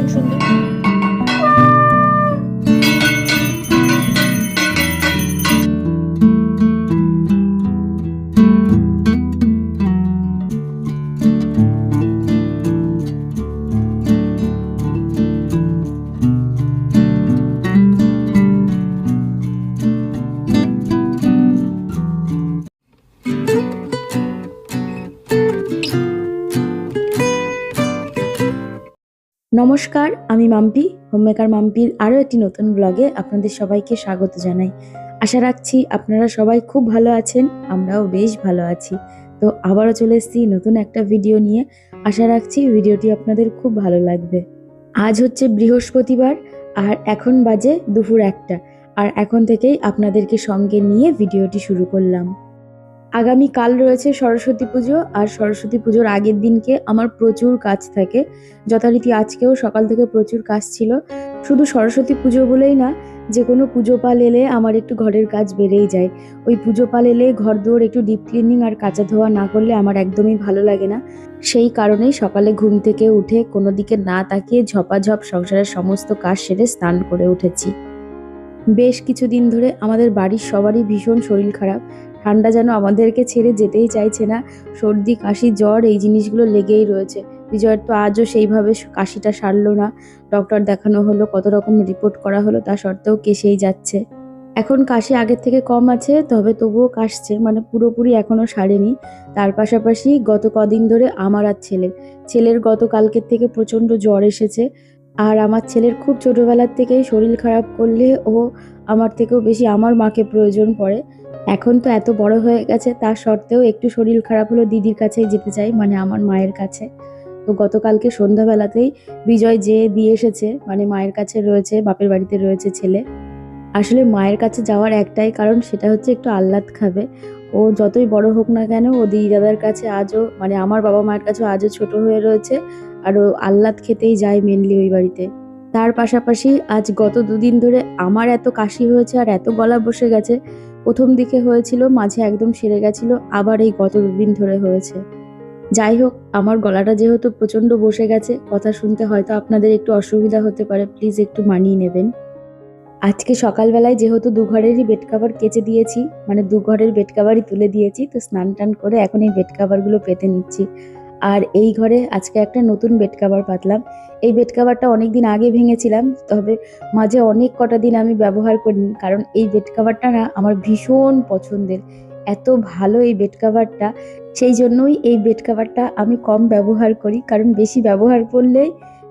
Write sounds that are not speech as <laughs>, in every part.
ভীষণ সুন্দর নমস্কার, আমি মাম্পি, হোমমেকার মাম্পির আরও একটি নতুন ব্লগে আপনাদের সবাইকে স্বাগত জানাই। আশা রাখছি আপনারা সবাই খুব ভালো আছেন, আমরাও বেশ ভালো আছি। তো আবারও চলে এসেছি নতুন একটা ভিডিও নিয়ে। আশা রাখছি ভিডিওটি আপনাদের খুব ভালো লাগবে। আজ হচ্ছে বৃহস্পতিবার, আর এখন বাজে দুপুর একটা, আর এখন থেকেই আপনাদেরকে সঙ্গে নিয়ে ভিডিওটি শুরু করলাম। আগামী কাল রয়েছে সরস্বতী পুজো আর সরস্বতী পুজোর আগের দিনকে আমার প্রচুর কাজ থাকে। যথারীতি আজকেও সকাল থেকে প্রচুর কাজ ছিল। শুধু সরস্বতী পুজো বলেই না যে কোনো পুজো পাল এলে আমার একটু ঘরের কাজ বেড়েই যায়। ওই পুজো পাল এলে ঘর দুয়ার একটু ডিপ ক্লিনিং আর কাঁচা ধোয়া না করলে আমার একদমই ভালো লাগে না। সেই কারণেই সকালে ঘুম থেকে উঠে কোনো দিকে না তাকিয়ে ঝপাঝপ সংসারের সমস্ত কাজ সেরে স্নান করে উঠেছি। বেশ কিছুদিন ধরে আমাদের বাড়ির সবারই ভীষণ শরীর খারাপ। ঠান্ডা যেন আমাদেরকে ছেড়ে যেতেই চাইছে না। সর্দি, কাশি, জ্বর, এই জিনিসগুলো লেগেই রয়েছে। বিজয়ের তো আজও সেইভাবে কাশিটা সারলো না। ডক্টর দেখানো হলো, কত রকম রিপোর্ট করা হলো, তা সত্ত্বেও কেসেই যাচ্ছে। এখন কাশি আগের থেকে কম আছে, তবে তবুও কাশছে মানে পুরোপুরি এখনও সারেনি। তার পাশাপাশি গত কদিন ধরে আমার আর ছেলের। ছেলের গত কালকের থেকে প্রচণ্ড জ্বর এসেছে। আর আমার ছেলের খুব ছোটোবেলার থেকেই শরীর খারাপ করলে ও আমার থেকেও বেশি আমার মাকে প্রয়োজন পড়ে। এখন তো এত বড় হয়ে গেছে তা সত্ত্বেও একটু শরীর খারাপ হলো দিদির কাছেই যেতে চাই মানে আমার মায়ের কাছে। তো গতকালকে সন্ধ্যাবেলাতেই বিজয় যেয়ে দিয়ে এসেছে মানে মায়ের কাছে রয়েছে, বাপের বাড়িতে রয়েছে ছেলে, আসলে মায়ের কাছে যাওয়ার একটাই কারণ সেটা হচ্ছে একটু আহ্লাদ খাবে। ও যতই বড় হোক না কেন, ও দিদি দাদার কাছে আজও মানে আমার বাবা মায়ের কাছে আজও ছোট হয়ে রয়েছে, আর ও আহ্লাদ খেতেই যায় মেনলি ওই বাড়িতে। তার পাশাপাশি আজ গত দুদিন ধরে আমার এত কাশি হয়েছে আর এত গলা বসে গেছে প্রথম দিকে হয়েছিল, মাঝে একদম সেরে গেছিল, আবার এই গত দুদিন ধরে হয়েছে। যাই হোক, আমার গলাটা যেহেতু প্রচণ্ড বসে গেছে, কথা শুনতে হয়তো আপনাদের একটু অসুবিধা হতে পারে, প্লিজ একটু মানিয়ে নেবেন। আজকে সকালবেলায় যেহেতু দু ঘরেরই বেড কাভার কেচে দিয়েছি মানে দু ঘরের বেড কাভারই তুলে দিয়েছি, তো স্নান টান করে এখন এই বেড কাভারগুলো পেতে নিচ্ছি। আর এই ঘরে আজকে একটা নতুন বেড কাভার পাতলাম। এই বেড কাভারটা অনেক দিন আগে ভেঙেছিলাম, তবে মাঝে অনেক কটা দিন আমি ব্যবহার করিনি, কারণ এই বেড কাভারটা না আমার ভীষণ পছন্দের। এত ভালো এই বেড কাভারটা সেই জন্যই এই বেড কাভারটা আমি কম ব্যবহার করি, কারণ বেশি ব্যবহার করলে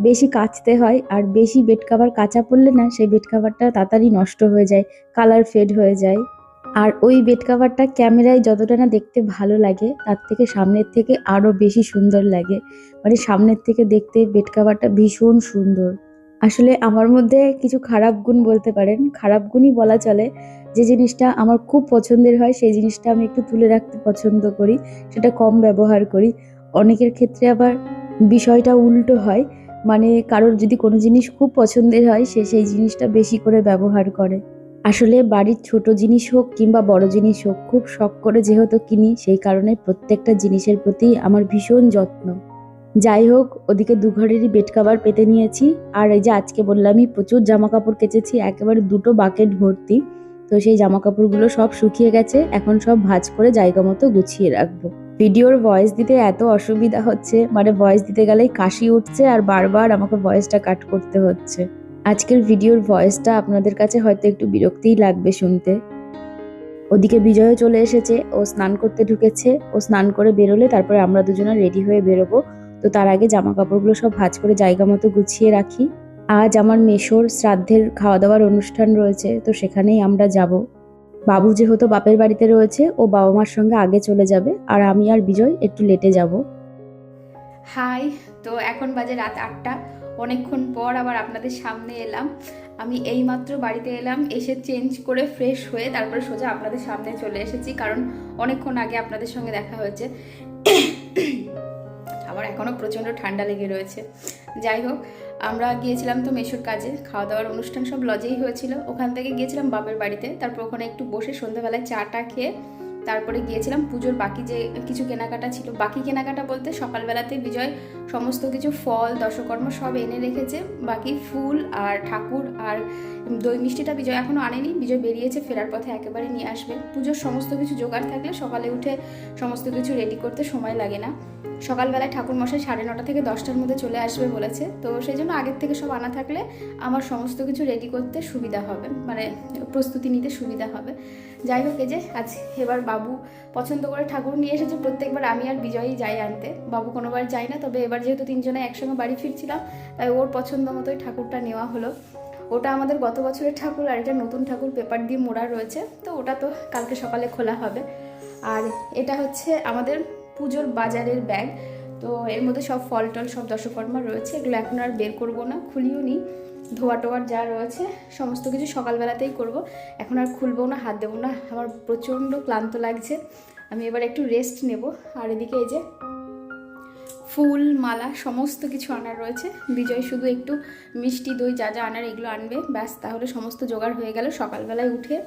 বেশি কাচতে হয়, আর বেশি বেড কাভার কাঁচা পড়লে না সেই বেড কাভারটা তাড়াতাড়ি নষ্ট হয়ে যায় কালার ফেড হয়ে যায়। আর ওই বেড কাভারটা ক্যামেরায় যতটা না দেখতে ভালো লাগে, তার থেকে সামনের থেকে আরও বেশি সুন্দর লাগে। মানে সামনের থেকে দেখতে বেড কাভারটা ভীষণ সুন্দর। আসলে আমার মধ্যে কিছু খারাপ গুণ বলতে পারেন। খারাপ গুণই বলা চলে। যে জিনিসটা আমার খুব পছন্দের হয়, সেই জিনিসটা আমি একটু তুলে রাখতে পছন্দ করি, সেটা কম ব্যবহার করি। অনেকের ক্ষেত্রে আবার বিষয়টা উল্টো হয়। মানে কারোর যদি কোনো জিনিস খুব পছন্দের হয়, সে সেই জিনিসটা বেশি করে ব্যবহার করে। আসলে বাড়ির ছোট জিনিস হোক কিংবা বড় জিনিস হোক, খুব শখ করে যেহেতু কিনি, সেই কারণে প্রত্যেকটা জিনিসের প্রতি আমার ভীষণ যত্ন। যাই হোক, ওদিকে দু ঘরেরই বেড কাভার পেতে নিয়েছি। আর এই যে আজকে বললামই, প্রচুর জামা কাপড় কেচেছি, একেবারে দুটো বাকেট ভর্তি। তো সেই জামা কাপড়গুলো সব শুকিয়ে গেছে, এখন সব ভাঁজ করে জায়গা মতো গুছিয়ে রাখব। ভিডিওর ভয়েস দিতে এত অসুবিধা হচ্ছে মানে ভয়েস দিতে গেলেই কাশি উঠছে আর বারবার আমাকে ভয়েসটা কাট করতে হচ্ছে। আজকের ভিডিওর ভয়েসটা আপনাদের কাছে হয়তো একটু বিরক্তিই লাগবে শুনতে। ওদিকে বিজয়ও চলে এসেছে, ও স্নান করতে ঢুকেছে। ও স্নান করে বেরোলে তারপরে আমরা দুজনে রেডি হয়ে বেরোবো। তো তার আগে জামা কাপড়গুলো সব ভাঁজ করে জায়গা মতো গুছিয়ে রাখি। আজ আমার মেশোর শ্রাদ্ধের খাওয়া দাওয়ার অনুষ্ঠান রয়েছে, তো সেখানেই আমরা যাব। বাবু যেহেতু বাপের বাড়িতে রয়েছে, ও বাবা মার সঙ্গে আগে চলে যাবে, আর আমি আর বিজয় একটু লেটে যাব। হাই, তো এখন বাজে রাত আটটা। অনেকক্ষণ পর আবার আপনাদের সামনে এলাম। আমি এইমাত্র বাড়িতে এলাম, এসে চেঞ্জ করে ফ্রেশ হয়ে তারপরে সোজা আপনাদের সামনে চলে এসেছি, কারণ অনেকক্ষণ আগে আপনাদের সঙ্গে দেখা হয়েছে। আমার এখনও প্রচণ্ড ঠান্ডা লেগে রয়েছে। যাই হোক, আমরা গিয়েছিলাম তো মেশুর কাজে খাওয়া দাওয়ার অনুষ্ঠান সব লজেই হয়েছিল। ওখান থেকে গিয়েছিলাম বাপের বাড়িতে, তারপর ওখানে একটু বসে সন্ধ্যাবেলায় চাটা খেয়ে তারপরে গিয়েছিলাম, পুজোর বাকি যে কিছু কেনাকাটা ছিল, বাকি কেনাকাটা বলতে সকালবেলাতে বিজয় সমস্ত কিছু ফল, দশকর্ম সব এনে রেখেছে। বাকি ফুল আর ঠাকুর আর দই মিষ্টিটা বিজয় এখনও আনেনি। বিজয় বেরিয়েছে, ফেরার পথে একেবারে নিয়ে আসবে। পুজোর সমস্ত কিছু জোগাড় থাকলে সকালে উঠে সমস্ত কিছু রেডি করতে সময় লাগে না। সকালবেলায় ঠাকুর মশাই সাড়ে নটা থেকে দশটার মধ্যে চলে আসবে বলেছে। তো সেই জন্য আগের থেকে সব আনা থাকলে আমার সমস্ত কিছু রেডি করতে সুবিধা হবে মানে প্রস্তুতি নিতে সুবিধা হবে। যাই হোক, এই যে আজ এবার বাবু পছন্দ করে ঠাকুর নিয়ে এসেছে, প্রত্যেকবার আমি আর বিজয়ই যাই আনতে। বাবু কোনোবার যাই না, তবে এবার যেহেতু তিনজনে একসঙ্গে বাড়ি ফিরছিলাম, তাই ওর পছন্দ মতোই ঠাকুরটা নেওয়া হলো। ওটা আমাদের গত বছরের ঠাকুর আর এটা নতুন ঠাকুর পেপার দিয়ে মোড়া রয়েছে, তো ওটা তো কালকে সকালে খোলা হবে। আর এটা হচ্ছে আমাদের পুজোর বাজারের ব্যাগ তো এর মধ্যে সব ফল টল, সব দশকর্মা রয়েছে। এগুলো এখন আর বের করব না, খুলিও নি। ধোয়া টোয়ার যা রয়েছে, সমস্ত কিছু সকালবেলাতেই করব। এখন আর খুলবো না, হাত দেবো না, আমার প্রচণ্ড ক্লান্ত লাগছে। আমি এবার একটু রেস্ট নেব। আর এদিকে এই যে ফুল, মালা, সমস্ত কিছু আনার রয়েছে। বিজয় শুধু একটু মিষ্টি দই যা যা আনার এগুলো আনবে। ব্যাস, তাহলে সমস্ত জোগাড় হয়ে গেল সকালবেলায় উঠে।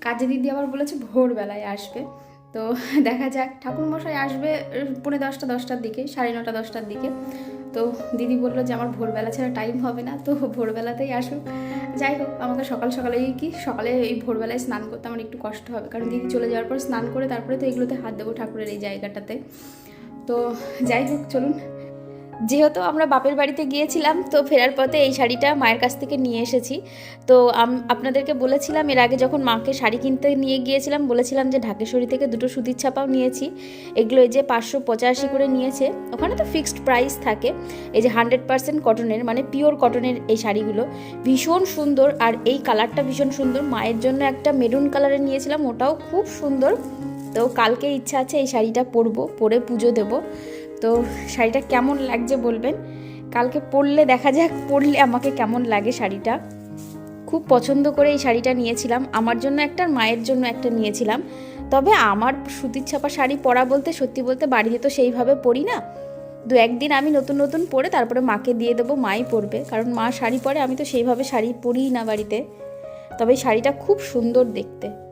কাজে দিদি আবার বলেছে ভোরবেলায় আসবে। তো <laughs> দেখা যাক, ঠাকুরমশাই আসবে পৌনে দশটা, দশটার দিকে, সাড়ে নটা, দশটার দিকে। তো দিদি বলল যে আমার ভোরবেলা ছাড়া টাইম হবে না, তো ভোরবেলাতেই আসুক। যাই হোক, আমাকে সকাল সকালেই কি, সকালে এই ভোরবেলায় স্নান করতে আমার একটু কষ্ট হবে। কারণ দিদি চলে যাওয়ার পর স্নান করে তারপরে তো এগুলোতে হাত দেবো ঠাকুরের এই জায়গাটাতে। তো যাই হোক, চলুন। যেহেতু আমরা বাপের বাড়িতে গিয়েছিলাম, তো ফেরার পথে এই শাড়িটা মায়ের কাছ থেকে নিয়ে এসেছি। তো আপনাদেরকে বলেছিলাম, এর আগে যখন মাকে শাড়ি কিনতে নিয়ে গিয়েছিলাম, বলেছিলাম যে ঢাকেশ্বরী থেকে দুটো সুতির ছাপাও নিয়েছি। এগুলো এই যে পাঁচশো পঁচাশি করে নিয়েছে। ওখানে তো ফিক্সড প্রাইস থাকে। এই যে হান্ড্রেড পার্সেন্ট কটনের মানে পিওর কটনের এই শাড়িগুলো ভীষণ সুন্দর আর এই কালারটা ভীষণ সুন্দর। মায়ের জন্য একটা মেরুন কালারের নিয়েছিলাম, ওটাও খুব সুন্দর। তো কালকে ইচ্ছা আছে এই শাড়িটা পরবো, পরে পুজো দেবো। তো শাড়িটা কেমন লাগছে বলবেন? কালকে পরলে দেখা যাক, পরলে আমাকে কেমন লাগে শাড়িটা। খুব পছন্দ করে এই শাড়িটা নিয়েছিলাম। আমার জন্য একটা, মায়ের জন্য একটা নিয়েছিলাম। তবে আমার সুতির ছাপা শাড়ি পরা বলতে, সত্যি বলতে বাড়িতে তো সেইভাবে পরি না। দু একদিন আমি নতুন নতুন পরে তারপরে মাকে দিয়ে দেবো, মাই পরবে। কারণ মা শাড়ি পরে, আমি তো সেইভাবে শাড়ি পরিই না বাড়িতে। তবে শাড়িটা খুব সুন্দর দেখতে।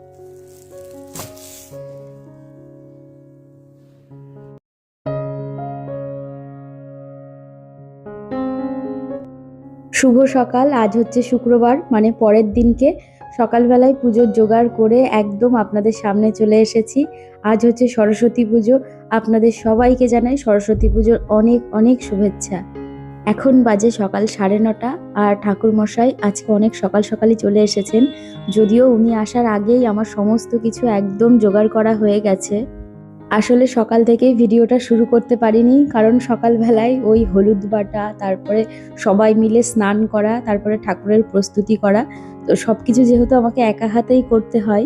শুভ সকাল। আজ হচ্ছে শুক্রবার মানে পরের দিনকে সকালবেলায় পুজোর জোগাড় করে একদম আপনাদের সামনে চলে এসেছি। আজ হচ্ছে সরস্বতী পুজো। আপনাদের সবাইকে জানাই সরস্বতী পুজোর অনেক অনেক শুভেচ্ছা। এখন বাজে সকাল সাড়ে নটা আর ঠাকুরমশাই আজকে অনেক সকাল সকালই চলে এসেছেন। যদিও উনি আসার আগেই আমার সমস্ত কিছু একদম জোগাড় করা হয়ে গেছে। আসলে সকাল থেকেই ভিডিওটা শুরু করতে পারিনি, কারণ সকালবেলায় ওই হলুদ বাটা, তারপরে সবাই মিলে স্নান করা, তারপরে ঠাকুরের প্রস্তুতি করা তো সব কিছু যেহেতু আমাকে একা হাতেই করতে হয়,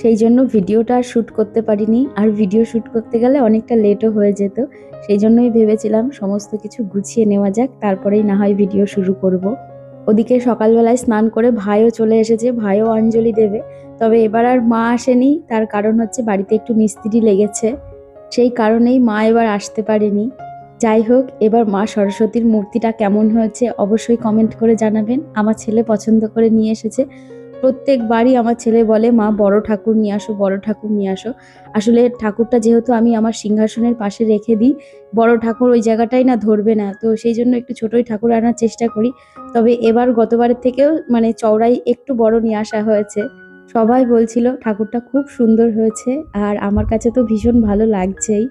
সেই জন্য ভিডিওটা আর শ্যুট করতে পারিনি আর ভিডিও শ্যুট করতে গেলে অনেকটা লেটও হয়ে যেত, সেই জন্যই ভেবেছিলাম সমস্ত কিছু গুছিয়ে নেওয়া যাক, তারপরেই না হয় ভিডিও শুরু করব। ওদিকে সকালবেলায় স্নান করে ভাইও চলে এসেছে, ভাইও অঞ্জলি দেবে। তবে এবার আর মা আসেনি, তার কারণ হচ্ছে বাড়িতে একটু মিস্ত্রি লেগেছে। সেই কারণেই মা এবার আসতে পারেনি। যাই হোক, এবার মা সরস্বতীর মূর্তিটা কেমন হয়েছে অবশ্যই কমেন্ট করে জানাবেন। আমার ছেলে পছন্দ করে নিয়ে এসেছে। প্রত্যেকবারই আমার ছেলে বলে, মা, বড় ঠাকুর নিয়ে আসো, বড় ঠাকুর নিয়ে আসো। আসলে ঠাকুরটা যেহেতু আমি আমার সিংহাসনের পাশে রেখে দিই, বড় ঠাকুর ওই জায়গাটাই না ধরবে না। তো সেই জন্য একটু ছোটই ঠাকুর আনার চেষ্টা করি। তবে এবার গতবারের থেকেও মানে চওড়াই একটু বড় নিয়ে আসা হয়েছে। সবাই বলছিল, ঠাকুরটা খুব সুন্দর হয়েছে আর আমার কাছে তো ভীষণ ভালো লাগছেই।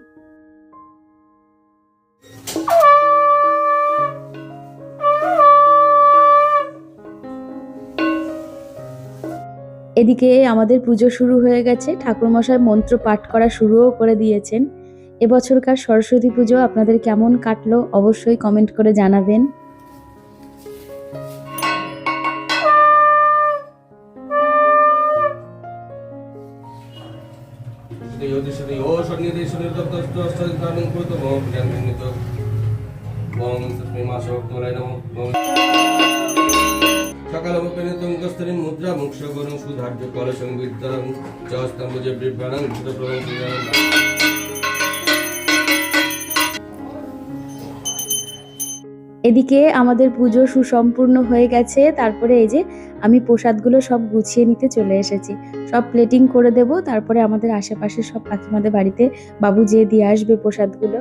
এদিকে আমাদের পুজো শুরু হয়ে গেছে। ঠাকুরমশাই মন্ত্র পাঠ করা শুরুও করে দিয়েছেন। এবছরকার সরস্বতী পুজো আপনাদের কেমন কাটলো অবশ্যই কমেন্ট করে জানাবেন। মুদ্রা সুধার্য বিভ্রাণং এদিকে আমাদের পুজো সুসম্পূর্ণ হয়ে গেছে, তারপরে এই যে আমি প্রসাদগুলো সব গুছিয়ে নিতে চলে এসেছি। সব প্লেটিং করে দেব, তারপরে আমাদের আশেপাশে সব কাকিমাদের বাড়িতে বাবু যেয়ে দিয়ে আসবে প্রসাদগুলো।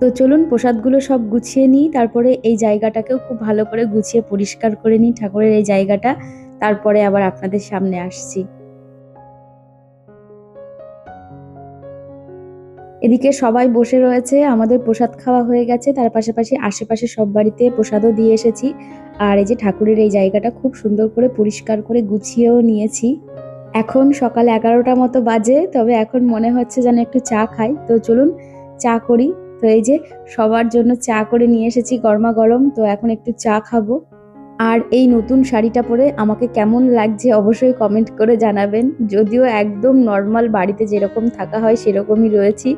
তো চলুন প্রসাদগুলো সব গুছিয়ে নিই, তারপরে এই জায়গাটাকেও খুব ভালো করে গুছিয়ে পরিষ্কার করে নিই ঠাকুরের এই জায়গাটা, তারপরে আবার আপনাদের সামনে আসছি। এদিকে সবাই বসে রয়েছে, আমাদের প্রসাদ খাওয়া হয়ে গেছে, তার পাশাপাশি আশেপাশে সব বাড়িতে প্রসাদও দিয়ে এসেছি। আর এই যে ঠাকুরের এই জায়গাটা খুব সুন্দর করে পরিষ্কার করে গুছিয়েও নিয়েছি। এখন সকাল এগারোটা মতো বাজে, তবে এখন মনে হচ্ছে যেন একটু চা খাই। তো চলুন চা করি। তো এই যে সবার জন্য চা করে নিয়ে এসেছি গরমা গরম, তো এখন একটু চা খাব। আর এই নতুন শাড়িটা পরে আমাকে কেমন লাগছে অবশ্যই কমেন্ট করে জানাবেন। যদিও একদম নর্মাল বাড়িতে যেরকম থাকা হয় সেরকমই রয়েছি।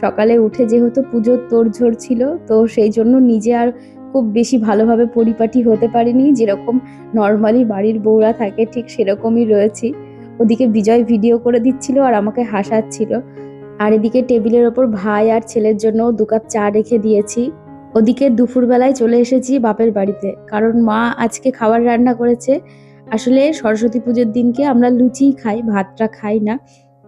সকালে উঠে যেহেতু পুজোর তোড়ঝোড় ছিল, তো সেই জন্য নিজে আর খুব বেশি ভালোভাবে পরিপাটি হতে পারিনি। যেরকম নর্মালি বাড়ির বউরা থাকে ঠিক সেরকমই রয়েছি। ওদিকে বিজয় ভিডিও করে দিচ্ছিল আর আমাকে হাসাচ্ছিল। আর এদিকে টেবিলের ওপর ভাই আর ছেলের জন্য দু কাপ চা রেখে দিয়েছি। ওদিকে দুপুরবেলায় চলে এসেছি বাপের বাড়িতে, কারণ মা আজকে খাবার রান্না করেছে। আসলে সরস্বতী পুজোর দিনকে আমরা লুচিই খাই, ভাতটা খাই না।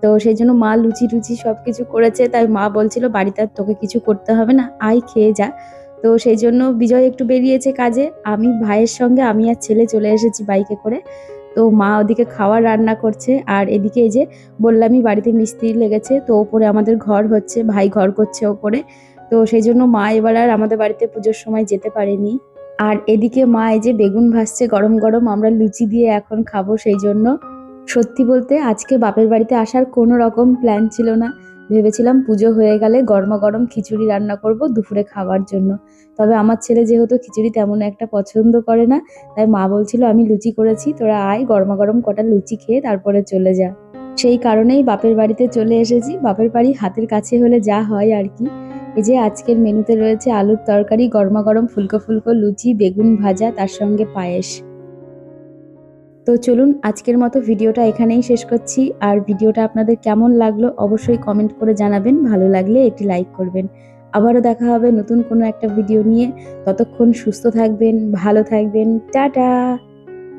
তো সেই জন্য মা লুচি টুচি সব কিছু করেছে, তাই মা বলছিল বাড়িতে আর তোকে কিছু করতে হবে না আই খেয়ে যা। তো সেই জন্য বিজয় একটু বেরিয়েছে কাজে, আমি ভাইয়ের সঙ্গে, আমি আর ছেলে চলে এসেছি বাইকে করে। তো মা ওদিকে খাবার রান্না করছে। আর এদিকে এই যে বললামই বাড়িতে মিস্ত্রি লেগেছে, তো ওপরে আমাদের ঘর হচ্ছে, ভাই ঘর করছে ওপরে। তো সেই জন্য মা এবার আর আমাদের বাড়িতে পুজোর সময় যেতে পারেনি। আর এদিকে মা এই যে বেগুন ভাসছে গরম গরম, আমরা লুচি দিয়ে এখন খাব সেই জন্য। সত্যি বলতে আজকে বাপের বাড়িতে আসার কোনো রকম প্ল্যান ছিল না। ভেবেছিলাম পুজো হয়ে গেলে গরমা গরম খিচুড়ি রান্না করব দুপুরে খাওয়ার জন্য। তবে আমার ছেলে যেহেতু খিচুড়ি তেমন একটা পছন্দ করে না, তাই মা বলছিল, আমি লুচি করেছি, তোরা আয় গরমা গরম কটা লুচি খেয়ে তারপরে চলে যা। সেই কারণেই বাপের বাড়িতে চলে এসেছি। বাপের বাড়ি হাতের কাছে হলে যা হয় আর কি। এই যে আজকের মেনুতে রয়েছে আলুর তরকারি গরমা গরম ফুলকো ফুলকো লুচি, বেগুন ভাজা, তার সঙ্গে পায়েস। তো চলুন আজকের মতো ভিডিওটা এখানেই শেষ করছি। আর ভিডিওটা আপনাদের কেমন লাগল অবশ্যই কমেন্ট করে জানাবেন। ভালো লাগলে একটি লাইক করবেন। আবারও দেখা হবে নতুন কোনো একটা ভিডিও নিয়ে। ততক্ষণ সুস্থ থাকবেন, ভালো থাকবেন। টাটা!